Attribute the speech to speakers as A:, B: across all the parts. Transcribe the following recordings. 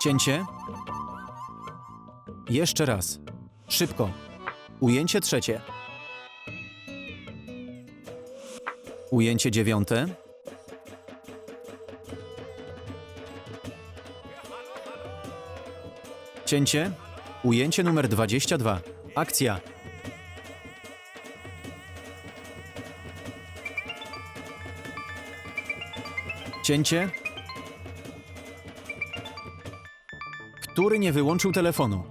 A: Cięcie. Jeszcze raz. Szybko. Ujęcie trzecie. Ujęcie dziewiąte. Cięcie. Ujęcie numer 22. Akcja. Cięcie. Który nie wyłączył telefonu?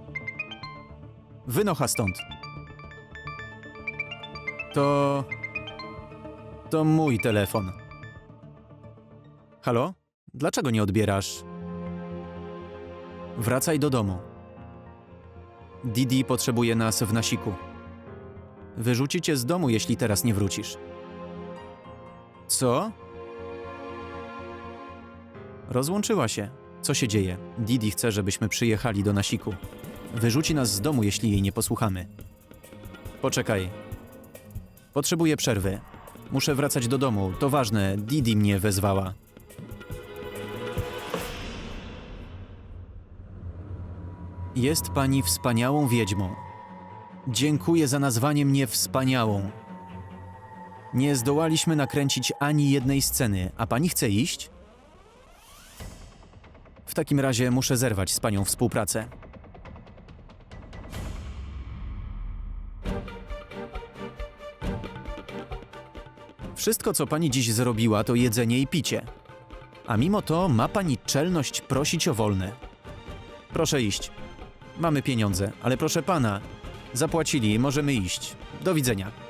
A: Wynocha stąd. To. To mój telefon. Halo? Dlaczego nie odbierasz? Wracaj do domu. Didi potrzebuje nas w nasiku. Wyrzuci cię z domu, jeśli teraz nie wrócisz. Co? Rozłączyła się. Co się dzieje? Didi chce, żebyśmy przyjechali do nasiku. Wyrzuci nas z domu, jeśli jej nie posłuchamy. Poczekaj. Potrzebuję przerwy. Muszę wracać do domu. To ważne. Didi mnie wezwała. Jest pani wspaniałą wiedźmą. Dziękuję za nazwanie mnie wspaniałą. Nie zdołaliśmy nakręcić ani jednej sceny, a pani chce iść? W takim razie muszę zerwać z panią współpracę. Wszystko, co pani dziś zrobiła, to jedzenie i picie. A mimo to ma pani czelność prosić o wolne. Proszę iść. Mamy pieniądze, ale proszę pana, zapłacili, możemy iść. Do widzenia.